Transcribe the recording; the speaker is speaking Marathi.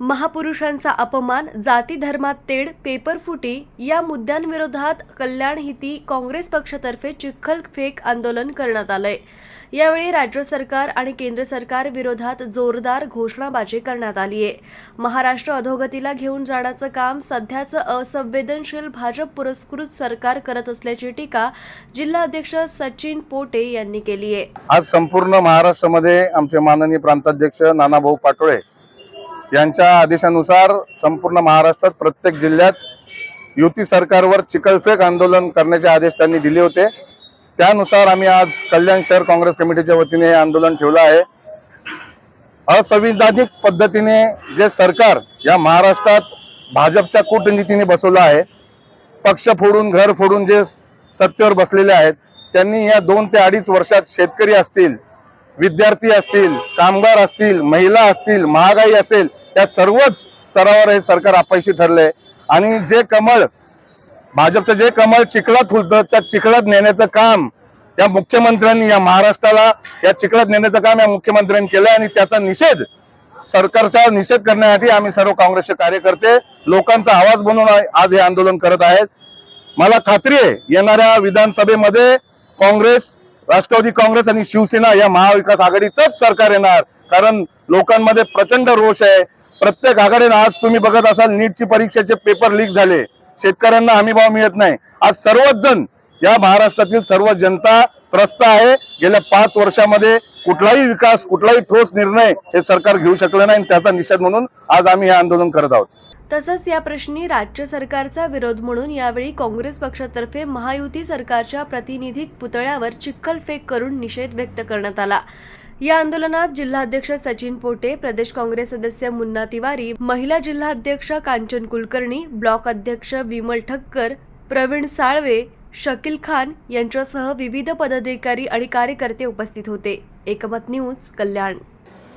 महापुरुषांचा अपमान जाती धर्मात तेढ पेपरफुटी या मुद्द्यांविरोधात कल्याण हिती काँग्रेस पक्षातर्फे चिखलफेक आंदोलन करण्यात आलंय. यावेळी राज्य सरकार आणि केंद्र सरकार विरोधात जोरदार घोषणाबाजी करण्यात आली आहे. महाराष्ट्र अधोगतीला घेऊन जाण्याचं काम सध्याचं असंवेदनशील भाजप पुरस्कृत सरकार करत असल्याची टीका जिल्हा अध्यक्ष सचिन पोटे यांनी केली आहे. आज संपूर्ण महाराष्ट्रामध्ये आमचे माननीय प्रांताध्यक्ष नानाभाऊ पाटोळे यांच्या आदेशानुसार संपूर्ण महाराष्ट्रात प्रत्येक जिल्ह्यात युती सरकारवर चिखलफेक आंदोलन करण्याचे आदेश त्यांनी दिले होते. त्यानुसार आम्ही आज कल्याण शहर काँग्रेस कमिटीच्या वतीने हे आंदोलन ठेवलं आहे. असंविधानिक पद्धतीने जे सरकार या महाराष्ट्रात भाजपच्या कूटनीतीने बसवलं आहे पक्ष फोडून घर फोडून जे सत्तेवर बसलेले आहेत त्यांनी या दोन ते अडीच वर्षात शेतकरी असतील विद्यार्थी असतील कामगार असतील महिला असतील महागाई असेल या सर्वच स्तरावर हे सरकार अपयशी ठरले आणि जे कमळ भाजपचं जे कमळ चिखलात फुलतं त्या चिखलात नेण्याचं काम या मुख्यमंत्र्यांनी या महाराष्ट्राला या चिखलात नेण्याचं काम या मुख्यमंत्र्यांनी केलं आणि त्याचा निषेध सरकारचा निषेध करण्यासाठी आम्ही सर्व काँग्रेसचे कार्यकर्ते लोकांचा आवाज बनवून आज हे आंदोलन करत आहेत. मला खात्री आहे येणाऱ्या विधानसभेमध्ये काँग्रेस राष्ट्रवादी काँग्रेस आणि शिवसेना या महाविकास आघाडीचंच सरकार येणार. कारण लोकांमध्ये प्रचंड रोष आहे. प्रत्येक आघाडीनं आज तुम्ही बघत असाल नीटची परीक्षेचे पेपर लीक झाले. शेतकऱ्यांना हमी भाव मिळत नाही. आज सर्वच जण या महाराष्ट्रातील सर्व जनता त्रस्त आहे. गेल्या पाच वर्षामध्ये कुठलाही विकास कुठलाही ठोस निर्णय हे सरकार घेऊ शकलं नाही आणि त्याचा निषेध म्हणून आज आम्ही हे आंदोलन करत आहोत. तसंच या प्रश्नी राज्य सरकारचा विरोध म्हणून यावेळी काँग्रेस पक्षातर्फे महायुती सरकारच्या प्रतिनिधिक पुतळ्यावर चिखलफेक करून निषेध व्यक्त करण्यात आला. या आंदोलनात जिल्हाध्यक्ष सचिन पोटे प्रदेश काँग्रेस सदस्य मुन्ना तिवारी महिला जिल्हाध्यक्ष कांचन कुलकर्णी ब्लॉक अध्यक्ष विमल ठक्कर प्रवीण साळवे शकील खान यांच्यासह विविध पदाधिकारी आणि कार्यकर्ते उपस्थित होते. एकमत न्यूज कल्याण.